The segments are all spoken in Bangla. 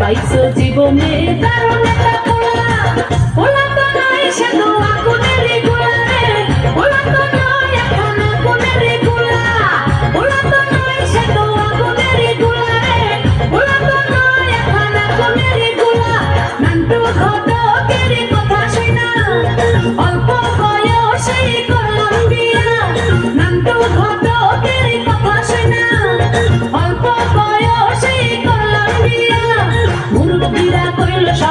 পাইছো জীবনে দারুণ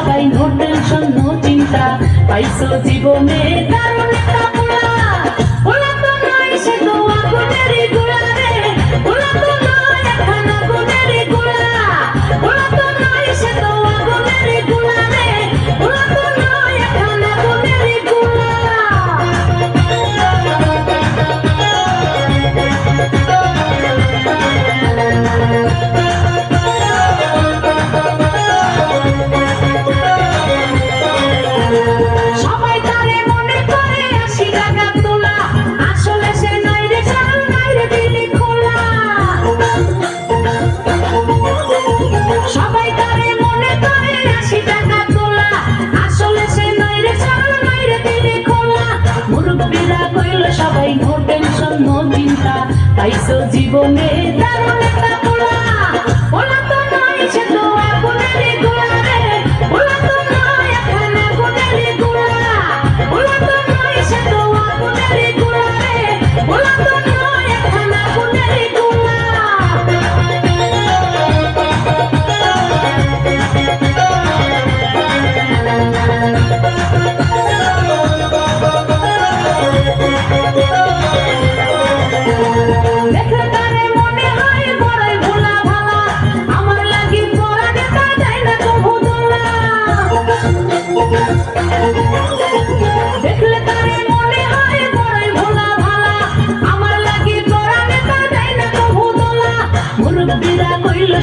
তাই নো টেনশন চিন্তা পাইছো জীবনে দারুণ তাই ঘটেন স্বপ্ন চিন্তা পাইছো জীবনে দারুণ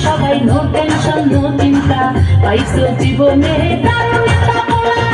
সবাই নো টেনশন নো চিন্তা। পাইছো জীবনে দারুণ একটা পোলা